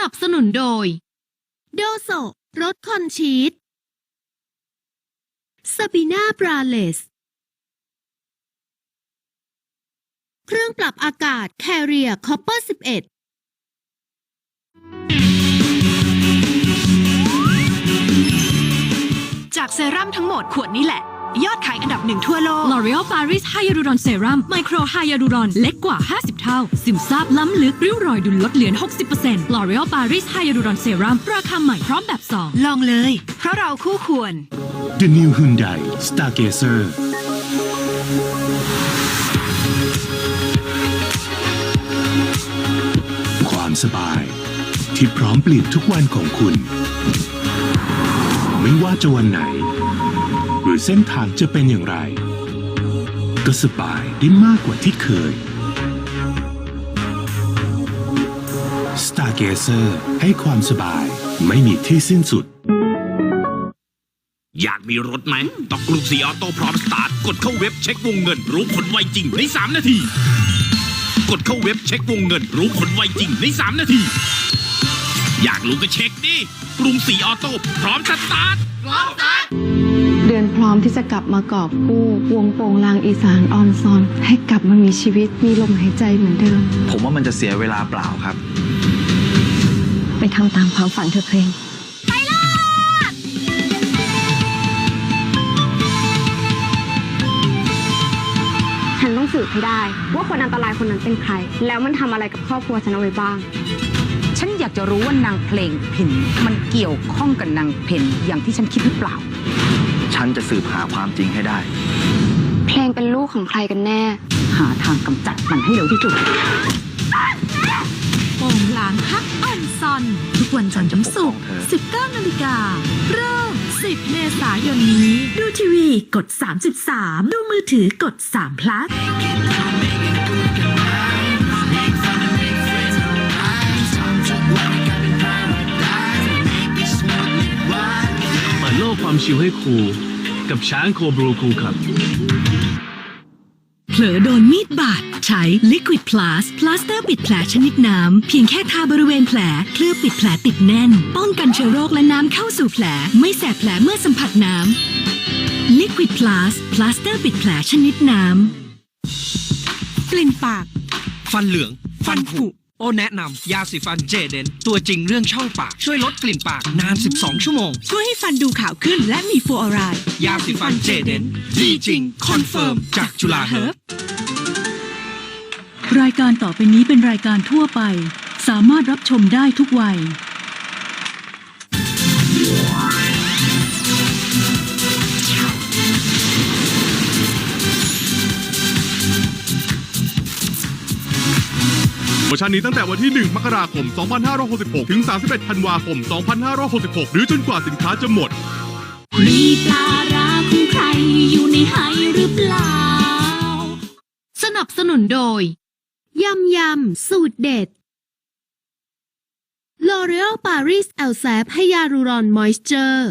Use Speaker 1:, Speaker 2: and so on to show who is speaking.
Speaker 1: นับสนุนโดย โดโซรสคอนชีสซาบิน่าบราเลส เครื่องปรับอากาศ Carrier Copper 11
Speaker 2: จากเซรั่มทั้งหมดขวดนี้แหละ ยอดขายอันดับหนึ่งทั่วโลก
Speaker 3: L'Oreal Paris Hyaluron Serum Micro Hyaluron เล็กกว่า 50 เท่า ซึมซาบล้ำลึกริ้วรอยดูลดเหลือน 60% L'Oreal Paris Hyaluron Serum ราคาใหม่พร้อมแบบ2
Speaker 2: ลองเลย เพราะเราคู่ควร
Speaker 4: The New Hyundai Stargazer ความสบาย ที่พร้อมเปลี่ยนทุกวันของคุณ ไม่ว่าจะวันไหน หรือเส้นทางจะเป็นอย่างไร ก็สบายได้มากกว่าที่เคย Stargazer ให้ความสบายไม่มีที่สิ้นสุด
Speaker 5: อยากมีรถไหมต้องกรุงศรีออโต้พร้อมสตาร์ท กดเข้าเว็บเช็ควงเงิน รู้ผลไวจริงใน 3 นาที กดเข้าเว็บเช็ควงเงิน รู้ผลไวจริงใน 3 นาที อยากรู้ก็เช็คดิกรุงศรีออโต้พร้อมสตาร์ท
Speaker 6: เดือนพร้ อมที่จะกลับมากอบกู้วงโปงลางอีสานออนซอน ให้กลับมามีชีวิตมีลมหายใจเหมือนเดิม
Speaker 7: ผมว่ามันจะเสียเวลาเปล่าครับ
Speaker 6: ไปทำตามความฝันเธอเพลง
Speaker 8: ฉันต้องสืบให้ได้ ว่าคนอันตรายคนนั้นเป็นใคร แล้วมันทำอะไรกับครอบครัวฉันเอาไว้บ้าง
Speaker 9: ฉันอยากจะรู้ว่านางเพลงผินมันเกี่ยวข้องกับนางเพนอย่างที่ฉันคิดหรือเปล่า
Speaker 7: ฉันจะสืบหาความจริงให้ได้
Speaker 8: เพลงเป็นลูกของใครกันแน่
Speaker 9: หาทางกำจัดมันให้เร็วที่สุด
Speaker 3: โป่งหลางฮักออนซอน ทุกวันจันทร์ถึงศุกร์19นาฬิกาเริ่ม 10 เมษายนนี้ ดูทีวีกด 33 ดูมือถือกด3 plus
Speaker 10: เปิดโลกความชิลให้ครู กับช้างโคบรูคูครับ
Speaker 3: เผลอโดนมีดบาดใช้ Liquid Plus พลาสเตอร์ปิดแผลชนิดน้ำ เพียงแค่ทาบริเวณแผล เคลือบปิดแผลติดแน่น ป้องกันเชื้อโรคและน้ำเข้าสู่แผล ไม่แสบแผลเมื่อสัมผัสน้ำ Liquid Plus พลาสเตอร์ปิดแผลชนิดน้ำ
Speaker 2: กลิ่นปาก
Speaker 11: ฟันเหลือง ฟันผุ โอแนะนำยาสีฟันเจเดนตัวจริงเรื่องช่องปาก ช่วยลดกลิ่นปากนาน 12 ชั่วโมง
Speaker 2: ช่วยให้ฟันดูขาวขึ้นและมีฟูออไรด์
Speaker 11: ยาสีฟันเจเดนดีจริง คอนเฟิร์ม จากจุฬาเฮิร์บ
Speaker 3: รายการต่อไปนี้เป็นรายการทั่วไป สามารถรับชมได้ทุกวัย
Speaker 10: โปรโมชั่นนี้ตั้งแต่วันที่ 1 มกราคม 2566 ถึง 31 ธันวาคม 2566 หรือจนกว่าสินค้าจะหมด
Speaker 3: มีปลาร้าของใครอยู่ในไหหรือเปล่า
Speaker 1: สนับสนุนโดย ยำยำสูตรเด็ด L'Oreal Paris Elseve Hyaluron Moisture